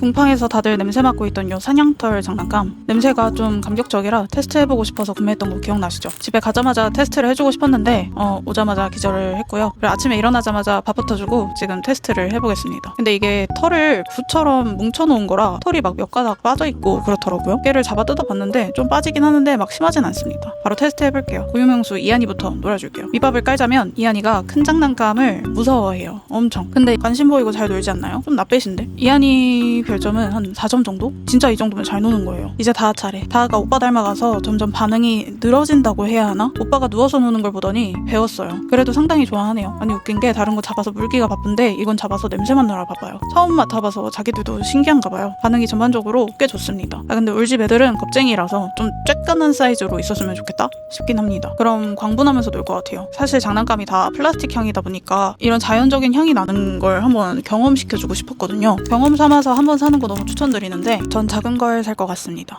궁팡에서 다들 냄새 맡고 있던 요 사냥털 장난감 냄새가 좀 감격적이라 테스트해보고 싶어서 구매했던 거 기억나시죠? 집에 가자마자 테스트를 해주고 싶었는데 어, 오자마자 기절을 했고요. 아침에 일어나자마자 밥부터 주고 지금 테스트를 해보겠습니다. 근데 이게 털을 붓처럼 뭉쳐놓은 거라 털이 막 몇 가닥 빠져있고 그렇더라고요. 깨를 잡아 뜯어봤는데 좀 빠지긴 하는데 막 심하진 않습니다. 바로 테스트해볼게요. 고유명수 이한이부터 놀아줄게요. 밑밥을 깔자면 이한이가 큰 장난감을 무서워해요. 엄청. 근데 관심 보이고 잘 놀지 않나요? 좀 나빼신데? 이한이 별점은 한 4점 정도? 진짜 이 정도면 잘 노는 거예요. 이제 다하 차례. 다하가 오빠 닮아가서 점점 반응이 늘어진다고 해야 하나? 오빠가 누워서 노는 걸 보더니 배웠어요. 그래도 상당히 좋아하네요. 아니 웃긴 게 다른 거 잡아서 물기가 바쁜데 이건 잡아서 냄새만 나라 봐봐요. 처음 맡아봐서 자기들도 신기한가 봐요. 반응이 전반적으로 꽤 좋습니다. 아 근데 울집 애들은 겁쟁이라서 좀 쬐깐한 사이즈로 있었으면 좋겠다 싶긴 합니다. 그럼 광분하면서 놀 것 같아요. 사실 장난감이 다 플라스틱 향이다 보니까 이런 자연적인 향이 나는 걸 한번 경험시켜주고 싶었거든요. 경험 삼아서 한번 사는 거 너무 추천드리는데 전 작은 걸 살 것 같습니다.